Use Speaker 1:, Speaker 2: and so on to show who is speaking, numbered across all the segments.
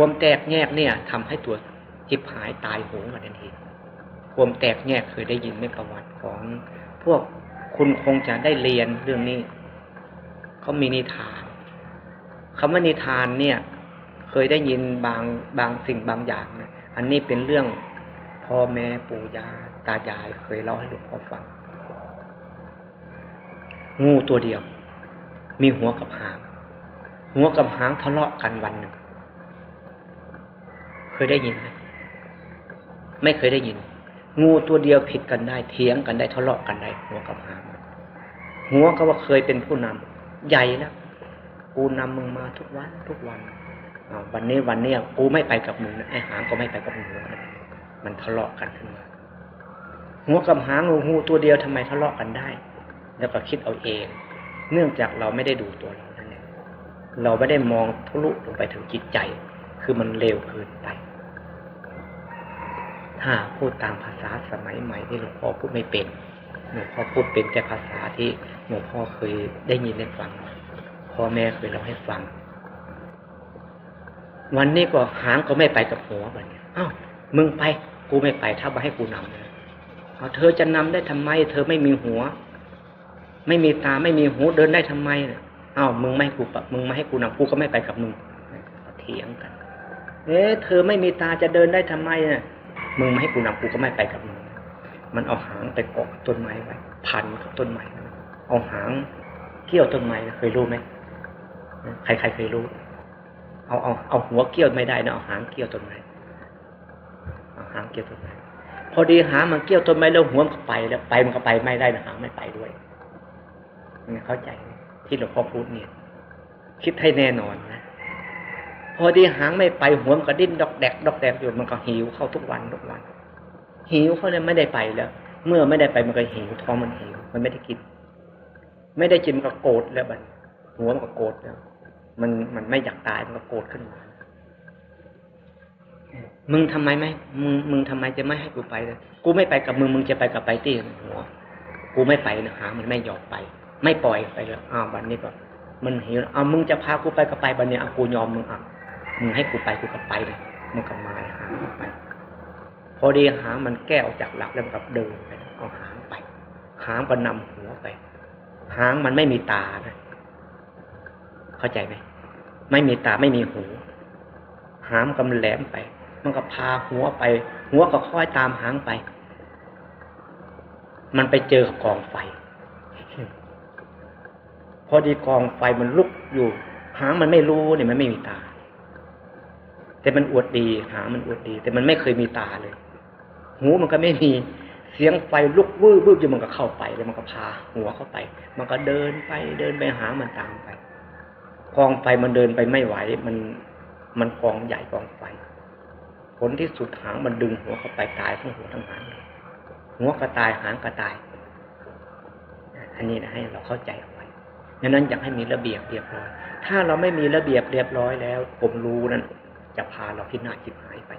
Speaker 1: ความแตกแยกเนี่ยทำให้ตัวจิบหายตายโหงกันทันทีความแตกแยกเคยได้ยินไหมประวัติของพวกคุณคงจะได้เรียนเรื่องนี้เขามีนิทานคำว่านิทานเนี่ย เคยได้ยินบางบางสิ่งบางอย่างนะอันนี้เป็นเรื่องพ่อแม่ปู่ย่าตายายเคยเล่าให้หลวงพ่อฟัง งูตัวเดียว มีหัวกับหาง หัวกับหางทะเลาะกันวันหนึ่ง เคยได้ยินไหมไม่เคยได้ยิน งูตัวเดียวผิดกันได้เถียงกันได้ทะเลาะกันได้หัวกับหางหัวก็ว่าเคยเป็นผู้นำใหญ่แล้วกูนำมึงมาทุกวันทุกวันวันนี้วันนี้กูไม่ไปกับมึงไอ้หางก็ไม่ไปกับมึงมันทะเลาะกันขึ้นมาหัวกับหางงูตัวเดียวทำไมทะเลาะกันได้ แล้วก็คิดเอาเอง เนื่องจากเราไม่ได้ดูตัวเรานั่นเองเราไม่ได้มองทะลุลงไปถึงจิตใจ คือมันเร็วเกินไป ถ้าพูดตามภาษาสมัยใหม่ที่หลวงพ่อพูดไม่เป็น หลวงพ่อพูดเป็นแต่ภาษาที่หลวงพ่อเคยได้ยินได้ฟังพ่อแม่เคยเล่าให้ฟัง วันนี้ก็หางก็ไม่ไปกับหัวแบบนี้อ้าวมึงไป กูไม่ไปถ้ามาให้กูนำเลยเอาเธอจะนำได้ทำไม เธอไม่มีหัว ไม่มีตาไม่มีหูเดินได้ทำไมเนี่ยอ้าวมึงไม่ให้กูปะมึงไม่ให้กูนำกูก็ไม่ไปกับมึงเถียงกัน เอ๊ะเธอไม่มีตาจะเดินได้ทำไมเนี่ย มึงไม่ให้กูนำกูก็ไม่ไปกับมึงมันเอาหางไปเกาะต้นไม้ไว้พันกับต้นไม้เอาหางเกี่ยวต้นไม้เคยรู้ไหมใครๆเคยรู้ เอาเอาเอาหัวเกี่ยวไม่ได้นะเอาหางเกี่ยวต้นไม้เอาหางเกี่ยวต้นไม้พอดีหางมันเกี่ยวต้นไม้แล้วหัวมันก็ไปแล้วไปมันก็ไปไม่ได้นะหางไม่ไปด้วยมันเข้าใจที่หลวงพ่อพูดเนี่ย คิดให้แน่นอนนะ พอดีหางไม่ไปหัวมันก็ดิ้นดอกแดกดอกแดกอยู่มันก็หิวเข้าทุกวันทุกวัน หิวเขาเลยไม่ได้ไปแล้ว เมื่อไม่ได้ไปมันก็หิวท้องมันหิวมันไม่ได้กิน ไม่ได้กินมันก็โกรธแล้วบัดหัวมันก็โกรธแล้ว มันมันไม่อยากตายมันก็โกรธขึ้นมามึงทำไมไม่มึงมึงทำไมจะไม่ให้กูไปเลยกูไม่ไปกับมึงมึงจะไปกับไปตี้หัวกูไม่ไปนะหางมันไม่ยอมไป ไม่ปล่อยไปแล้วอ้าวบัดนี้ก็มันหิวเอามึงจะพากูไปก็ไปบัดนี้เอากูยอมมึงอะ มึงให้กูไปกูก็ไปเลยมึงก็มาหางไป พอดีหางมันแก้ออกจากหลักแล้วมันก็เดินไปเอาหางไป หางก็นำหัวไป หางมันไม่มีตานะเข้าใจไหมไม่มีตาไม่มีหู หางกำแหลมไป มันก็พาหัวไป หัวก็ค่อยตามหางไป มันไปเจอกองไฟ พอดีกองไฟมันลุกอยู่ หางมันไม่รู้เนี่ยมันไม่มีตา แต่มันอวดดีหางมันอวดดี แต่มันไม่เคยมีตาเลย หูมันก็ไม่มีเสียงไฟลุกวืบวืบอยู่มันก็เข้าไปแล้วมันก็พาหัวเข้าไป มันก็เดินไปเดินไปหามันตามไปกองไฟมันเดินไปไม่ไหว มันมันกองใหญ่กองไฟ ผลที่สุดหางมันดึงหัวเข้าไปตายทั้งหัวทั้งหางหัวก็ตายหางก็ตาย อันนี้นะให้เราเข้าใจเอาไว้ดังนั้นอยากให้มีระเบียบเรียบร้อย ถ้าเราไม่มีระเบียบเรียบร้อยแล้ว ผมรู้นั้น จะพาเราที่น่าจิบหายไป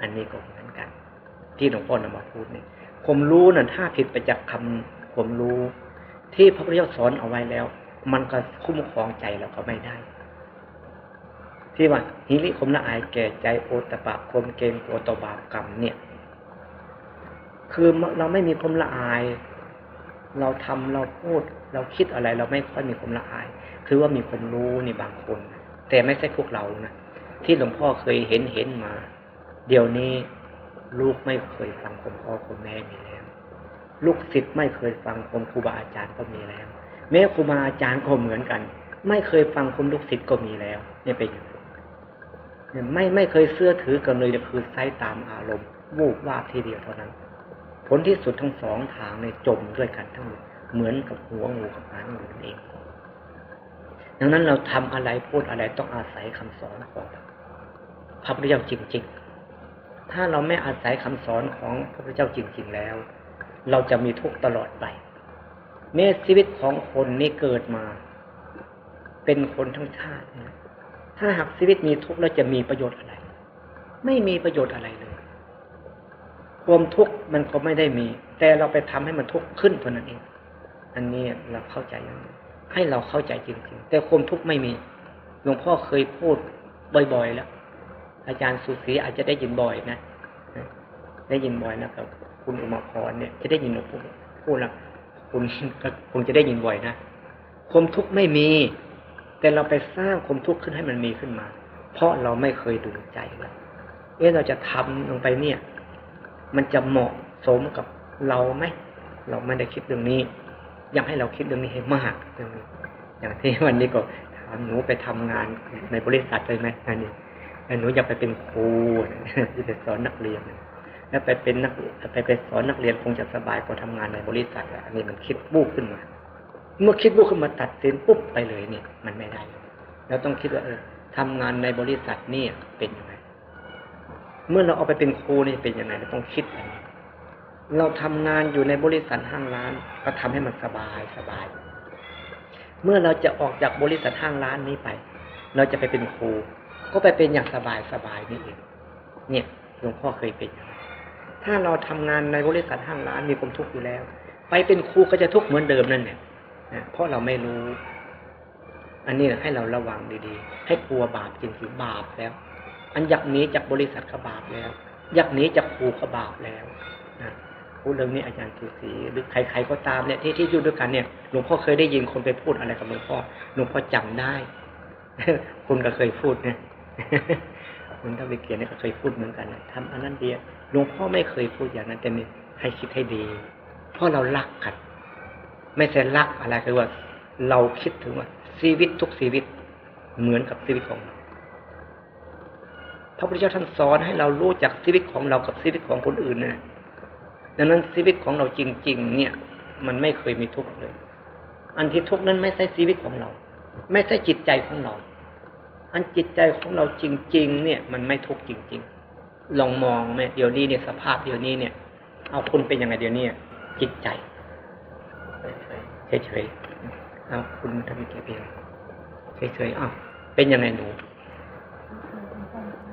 Speaker 1: อันนี้ก็เหมือนกัน ที่หลวงพ่อนำมาพูดนี่ผมรู้นั่นถ้าผิดไปจากคำผมรู้ ที่พระพุทธเจ้าสอนเอาไว้แล้ว มันก็คุ้มครองใจเราก็ไม่ได้ ที่ว่าหิริคมละอายแก่ใจโอตปะคมเกงโอตบาปกรรมเนี่ย คือเราไม่มีคมละอาย เราทำเราพูด เราคิดอะไร เราไม่ค่อยมีคมละอาย คือว่ามีความรู้ในบางคน แต่ไม่ใช่พวกเรานะ ที่หลวงพ่อเคยเห็นเห็นมา เดี๋ยวนี้ลูกไม่เคยฟังคุณพ่อคุณแม่มีแล้ว ลูกศิษย์ไม่เคยฟังคุณครูบาอาจารย์ก็มีแล้ว แม้ครูบาอาจารย์ก็เหมือนกัน ไม่เคยฟังคุณลูกศิษย์ก็มีแล้วเนี่ยเป็นอย่างเนี่ยไม่ไม่เคยเสื้อถือกันเลยคือใช้ตามอารมณ์วูบวาบทีเดียวเท่านั้น ผลที่สุดทั้งสองทางในจมด้วยกันทั้งหมดเหมือนกับหัวงูกับหางงูนั่นเอง ดังนั้นเราทำอะไรพูดอะไรต้องอาศัยคำสอนของพระ พระพุทธเจ้าจริง ๆ ถ้าเราไม่อาศัยคำสอนของพระพุทธเจ้าจริง ๆ แล้ว เราจะมีทุกข์ตลอดไปเมื่อชีวิตของคนนี้เกิดมา เป็นคนทั้งชาตินะถ้าหากชีวิตมีทุกข์แล้วจะมีประโยชน์อะไร ไม่มีประโยชน์อะไรเลย ความทุกข์มันก็ไม่ได้มี แต่เราไปทำให้มันทุกข์ขึ้นเท่านั้นเอง อันนี้เราเข้าใจให้เราเข้าใจจริงๆ แต่ความทุกข์ไม่มี หลวงพ่อเคยพูดบ่อยๆแล้ว อาจารย์สุศรีอาจจะได้ยินบ่อยนะได้ยินบ่อยนะครับ คุณอุมาพรเนี่ย จะได้ยินผมพูดละคุณคงจะได้ยินบ่อยนะความทุกข์ไม่มี แต่เราไปสร้างความทุกข์ขึ้นให้มันมีขึ้นมา เพราะเราไม่เคยดูใจเราเอ๊ะเราจะทำลงไปเนี่ย มันจะเหมาะสมกับเราไหมเราไม่ได้คิดเรื่องนี้ อยากให้เราคิดเรื่องนี้ให้มากเรื่องนี้อย่างที่วันนี้ก็ถามหนูไปทำงานในบริษัทเลยไหมอันนี้ หนูอยากไปเป็นครูที่ไปสอนนักเรียนแล้วไปเป็นนักไปไปสอนนักเรียนคงจะสบายกว่าทำงานในบริษัทอันนี้มันคิดบูบขึ้นมา เมื่อคิดบูบขึ้นมาตัดสินปุ๊บไปเลยนี่มันไม่ได้เราต้องคิดว่าเออทำงานในบริษัทนี่เป็นยังไง เมื่อเราเอาไปเป็นครูนี่เป็นยังไงเราต้องคิดอย่างนี้เราทำงานอยู่ในบริษัทห้างร้าน ก็ทำให้มันสบายสบาย เมื่อเราจะออกจากบริษัทห้างร้านนี้ไป เราจะไปเป็นครู ก็ไปเป็นอย่างสบายสบายนี่เองเนี่ยหลวงพ่อเคยเป็น ถ้าเราทำงานในบริษัทห้างร้านมีความทุกข์อยู่แล้ว ไปเป็นครูก็จะทุกข์เหมือนเดิมนั่นแหละเพราะเราไม่รู้ อันนี้ให้เราระวังดีๆ ให้กลัวบาปจริงๆบาปแล้ว อันอยากหนีจากบริษัทขบาปแล้ว อยากหนีจากครูขบาปแล้วนะพูดเรื่องนี้อาจารย์สุสีหรือใครๆก็ตามเนี่ยที่ที่อยู่ด้วยกันเนี่ยหลวงพ่อเคยได้ยินคนไปพูดอะไรกับหลวงพ่อหลวงพ่อจำได้ คุณก็เคยพูดเนี่ย คุณถ้าไปเขียนเนี่ยก็เคยพูดเหมือนกันทำอันนั้นเดียหลวงพ่อไม่เคยพูดอย่างนั้นแต่นี่ให้คิดให้ดี เพราะเรารักกันไม่ใช่รักอะไรคือว่า เราคิดถึงว่าชีวิตทุกชีวิตเหมือนกับชีวิตของเราพระพุทธเจ้าท่านสอนให้เรารู้จักชีวิตของเรากับชีวิตของคนอื่นนะดังนั้นชีวิตของเราจริง ๆ เนี่ย มันไม่เคยมีทุกข์เลย อันที่ทุกข์นั้นไม่ใช่ชีวิตของเรา ไม่ใช่จิตใจของเรา อันจิตใจของเราจริง ๆ เนี่ย มันไม่ทุกข์จริง ๆ ลองมองไหมเดี๋ยวนี้เนี่ยสภาพเดี๋ยวนี้เนี่ย เอาคุณเป็นยังไงเดี๋ยวนี้จิตใจเฉยๆเอาคุณทำกี่ปีเฉยๆอ้าวเป็นยังไงหนู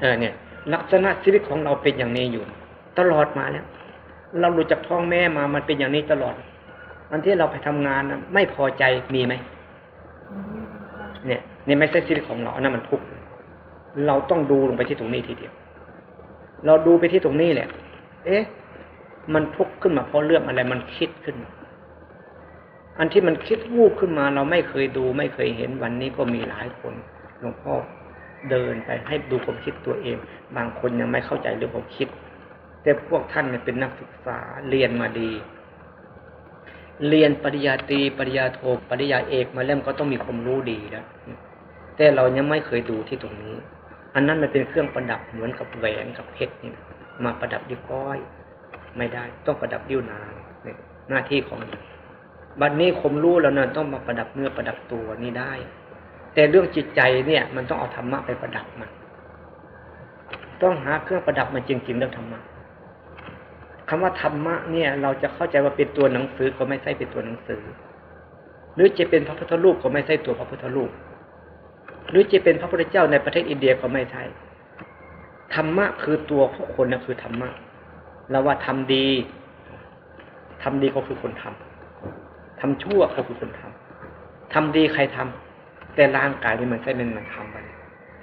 Speaker 1: เออเนี่ย ลักษณะชีวิตของเราเป็นอย่างนี้อยู่ ตลอดมาแล้วเรารู้จักท้องแม่มามันเป็นอย่างนี้ตลอดอันที่เราไปทำงานนะไม่พอใจมีไหมเนี่ย นี่ไม่ใช่ชีวิตของเราอันนั้นมันทุกข์เราต้องดูลงไปที่ตรงนี้ทีเดียว เราดูไปที่ตรงนี้แหละ เอ๊ะ มันทุกข์ขึ้นมาเพราะเรื่องอะไรมันคิดขึ้นมาอันที่มันคิดวูบขึ้นมา เราไม่เคยดูไม่เคยเห็นวันนี้ก็มีหลายคนหลวงพ่อเดินไปให้ดูความคิดตัวเอง บางคนยังไม่เข้าใจเรื่องความคิด แต่พวกท่านเนี่ยเป็นนักศึกษาเรียนมาดี เรียนปริญญาตรีปริญญาโทปริญญาเอกมาเล่มก็ต้องมีความรู้ดีแล้ว แต่เรายังไม่เคยดูที่ตรงนี้ อันนั้นมันเป็นเครื่องประดับเหมือนกับแหวนกับเพชรนี่มาประดับดิ้วก้อย ไม่ได้ ต้องประดับดิ้วนางหน้าที่ของบัดนนี้คมรู้แล้วนะต้องมาประดับเนื้อประดับตัวนี่ได้ แต่เรื่องจิตใจเนี่ย มันต้องเอาธรรมะไปประดับมันต้องหาเครื่องประดับมันจริงๆเรื่องธรรมะคำว่าธรรมะเนี่ย เราจะเข้าใจว่าเป็นตัวหนังสือก็ไม่ใช่เป็นตัวหนังสือ หรือจะเป็นพระพุทธรูปก็ไม่ใช่ตัวพระพุทธรูป หรือจะเป็นพระพุทธเจ้าในประเทศอินเดียก็ไม่ใช่ธรรมะคือตัวผู้คนนะคือธรรมะเราว่าทำดีทำดีก็คือคนทำทำชั่วก็คือคนทำทำดีใครทำแต่ร่างกายนี่มันใช่มันมันทำไป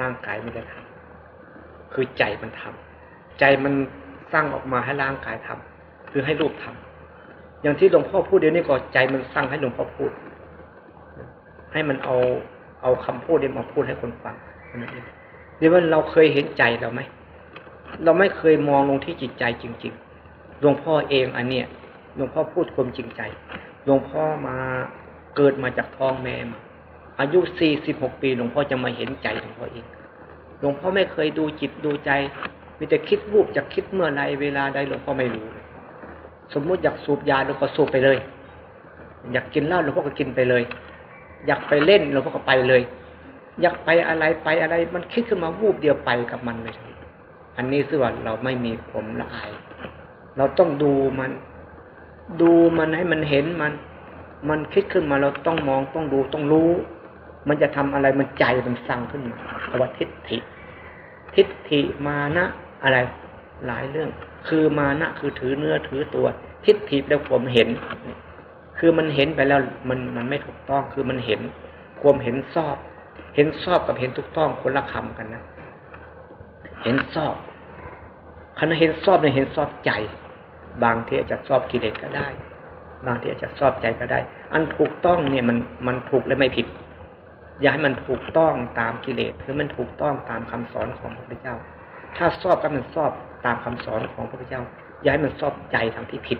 Speaker 1: ร่างกายไม่ได้ทำคือใจมันทำใจมันสร้างออกมาให้ร่างกายทำคือให้รูปทำอย่างที่หลวงพ่อพูดเดี๋ยวนี้ก็ใจมันสร้างให้หลวงพ่อพูด ให้มันเอา เอาคำพูดนี้มาพูดให้คนฟังนั่นเองเดี๋ยวว่าเราเคยเห็นใจเราไหมเราไม่เคยมองลงที่จิตใจจริง ๆ หลวงพ่อเองอันเนี้ยหลวงพ่อพูดความจริงใจ หลวงพ่อมาเกิดมาจากท้องแม่มา อายุสี่สิบหกปี หลวงพ่อจะมาเห็นใจหลวงพ่อเอง หลวงพ่อไม่เคยดูจิตดูใจ มีแต่คิดวูบจะคิดเมื่อไรเวลาใดหลวงพ่อไม่รู้ สมมุติอยากสูบยาหลวงพ่อสูบไปเลย อยากกินเหล้าหลวงพ่อก็กินไปเลย อยากไปเล่นหลวงพ่อก็ไปเลย อยากไปอะไรไปอะไร มันคิดขึ้นมาวูบเดียวไปกับมันเลยอันนี้คือว่าเราไม่มีผมละอาย เราต้องดูมัน ดูมันให้มันเห็นมัน มันคิดขึ้นมาเราต้องมองต้องดูต้องรู้ มันจะทำอะไรมันใจมันสั่งขึ้นมาคำว่าทิฏฐิ ทิฏฐิมานะอะไร หลายเรื่อง คือมานะคือถือเนื้อถือตัว ทิฏฐิแล้วผมเห็น คือมันเห็นไปแล้วมันมันไม่ถูกต้องคือมันเห็นความเห็นชอบ เห็นชอบกับเห็นถูกต้องคนละคำกันนะ เห็นชอบคณะเห็นชอบเนี่ยเห็นชอบใจ บางทีอาจจะชอบกิเลสก็ได้ บางทีอาจจะชอบใจก็ได้ อันถูกต้องเนี่ยมันมันถูกและไม่ผิด อย่าให้มันถูกต้องตามกิเลสคือมันถูกต้องตามคำสอนของพระพุทธเจ้า ถ้าชอบก็มันชอบตามคำสอนของพระพุทธเจ้า อย่าให้มันชอบใจทางที่ผิด